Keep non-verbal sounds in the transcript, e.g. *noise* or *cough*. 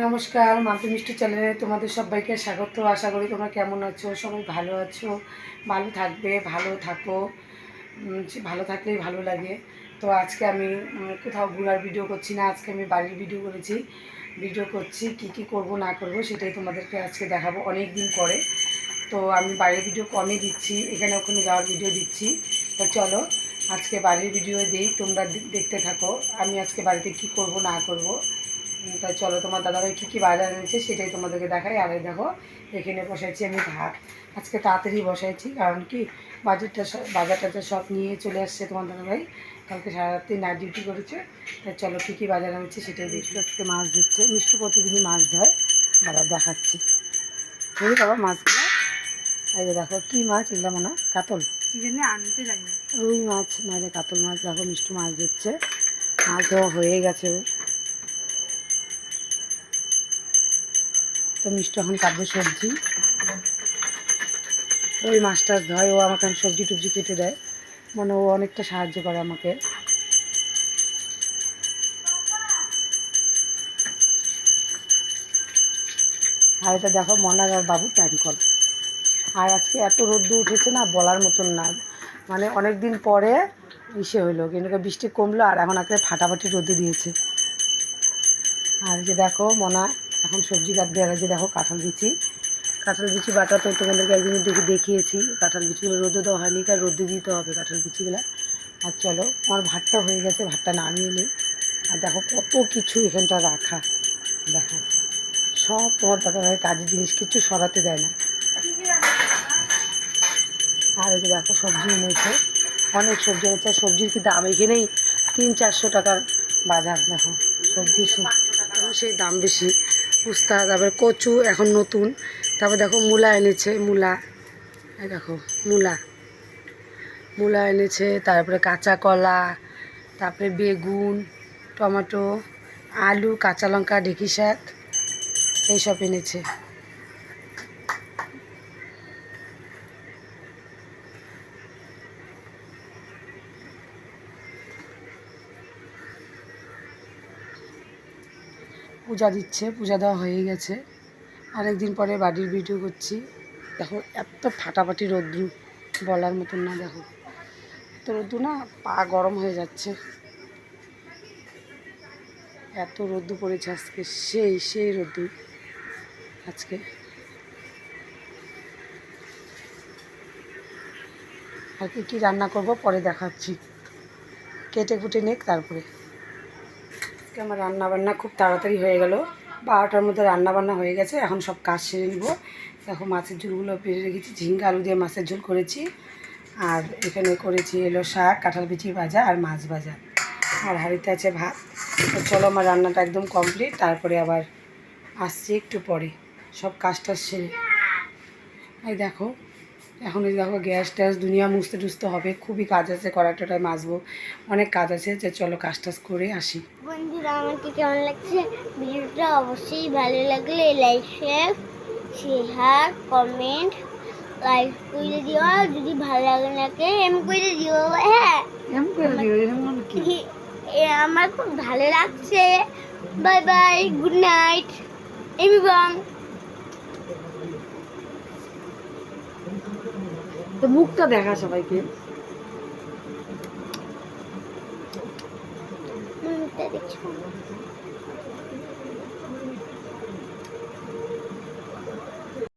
নমস্কার মাতৃ মিষ্টি চ্যানেলে তোমাদের সবাইকে স্বাগত। আশা করি তোমরা কেমন আছো? সবাই ভালো আছো? ভালো থাকবে, ভালো থাকো। ভালো থাকলেই ভালো লাগে। তো আজকে আমি কোথাও ঘোরার ভিডিও করছি না, আজকে আমি বাড়ির ভিডিও করেছি। ভিডিও করছি, কি কি করব, না করব সেটাই তোমাদেরকে আজকে দেখাবো অনেক দিন পরে। তো আমি বাইরের ভিডিও কমই দিচ্ছি, এখানে ওখানে যাওয়ার ভিডিও দিচ্ছি। তো চলো, আজকে বাড়ির ভিডিও দিই, তোমরা দেখতে থাকো, আমি আজকে বাড়িতে কি করব, না করব। তাই চলো তোমার দাদাভাই কী কী বাজার এনেছে সেটাই তোমাদেরকে দেখাই। আর দেখো এখানে বসাইছি আমি ভাত। আজকে তাড়াতাড়ি বসাইছি কারণ কি বাজারটা সব বাজার টাজার সব নিয়ে চলে আসছে তোমার দাদাভাই। কালকে সারা রাত্রি নাইট ডিউটি করেছে। তাই চলো কী কী বাজার আনছে সেটাই মিষ্টি আজকে মাছ দিচ্ছে মিষ্টি প্রতিদিনই মাছ ধরে। বাবা দেখাচ্ছি। বুঝলি বাবা মাছগুলো। এই যে দেখো কী মাছ এগুলো মনে হয়? কাতল। কি জানি আনতে জানি রুই মাছ নইলে কাতল মাছ দেখো মিষ্টি মাছ দিচ্ছে মাছ ধোয়া হয়ে গেছে ওর। তো মিষ্টি এখন কাটবে সবজি। ওই মাছ টাছ ধয় ও আমাকে সবজি টুবজি কেটে দেয়। মানে ও অনেকটা সাহায্য করে আমাকে। আর এটা দেখো, মনার আর বাবু টাইম কল আর আজকে এত রোদ্দু উঠেছে না, বলার মতন না। মানে অনেক দিন পরে ইসে হইল, কিন্তু বৃষ্টি কমলো আর এখন একেবারে ফাটাফাটি রোদে দিয়েছে। আর যে দেখো, মনা এখন সবজি কাটবে আর যে দেখো কাঁঠাল বিচি কাঁঠাল বিচি বাটা তো তোমাদেরকে একদিন দেখে দেখিয়েছি। কাঁঠাল বিচিগুলো রোদে দেওয়া হয়নি, কারণ রোদে দিতে হবে কাঁঠাল বিচিগুলো আর চলো, আমার ভাতটা হয়ে গেছে, ভাতটা নামিয়ে নিই। আর দেখো কত কিছু এখানটা রাখা। দেখো, সব তোমার দাদাভাই কাজের জিনিস, কিছু সরাতে দেয় না। আর এই যে দেখো, সবজি এনেছে। অনেক সবজি এনেছে। আর সবজির কি দাম এখানেই তিন চারশো টাকার বাজার, দেখো। সবজি সেই দাম বেশি। উস্তা তারপরে কচু, এখন নতুন। তারপর দেখো মূলা এনেছে, মূলা। দেখো, মূলা। মূলা এনেছে, তারপরে কাঁচা কলা, তারপরে বেগুন, টমেটো, আলু, কাঁচা লঙ্কা, ঢেঁকি শাক, এইসব এনেছে। পূজা দিচ্ছে, পূজা দেওয়া হয়ে গেছে। আরেকদিন পরে বাড়ির ভিডিও করছি। দেখো, এত ফাটাফাটি রৌদ্রু, বলার মতন না, দেখো। এত রৌদ্রু না, পা গরম হয়ে যাচ্ছে। এত রোদ্দু পড়েছে আজকে, সেই সেই রোদ্দু আজকে। আর কি কী রান্না করব, পরে দেখাচ্ছি। কেটে কুটে নেক, তারপরে। আজকে আমার রান্না বান্না খুব তাড়াতাড়ি হয়ে গেল। বারোটার মধ্যে রান্না বান্না হয়ে গেছে, এখন সব কাজ সেরে নিব। দেখো মাছের ঝোলগুলো পেরে রেখেছি, ঝিঙ্গা, আলু দিয়ে মাছের ঝোল করেছি। আর এখানে করেছি এলো শাক, কাঁঠাল বিচি ভাজা আর মাছ ভাজা। আর হাঁড়িতে আছে ভাত। তো চলো আমার রান্নাটা একদম কমপ্লিট, তারপরে আবার আসছি একটু পরে। সব কাজটা সেরে। এই দেখো এখন এই দেখো গ্যাস ট্যাস দুনিয়া মুছতে টুছতে হবে খুবই কাজ আছে কড়াটাটায় মাজবো অনেক কাজ আছে যে চলো কাজ টাজ করে আসি। বন্ধুরা আমাকে কেমন লাগছে? ভিডিওটা অবশ্যই ভালো লাগলে like share share comment like করে দিও। যদি ভালো লাগে নাকি এম করে দিও হ্যাঁ। এম করে দিও এমন কি? *laughs* এ আমার খুব ভালো লাগছে। Bye bye good night everyone তো মুখটা দেখা সবাইকে। মুখটা দেখছ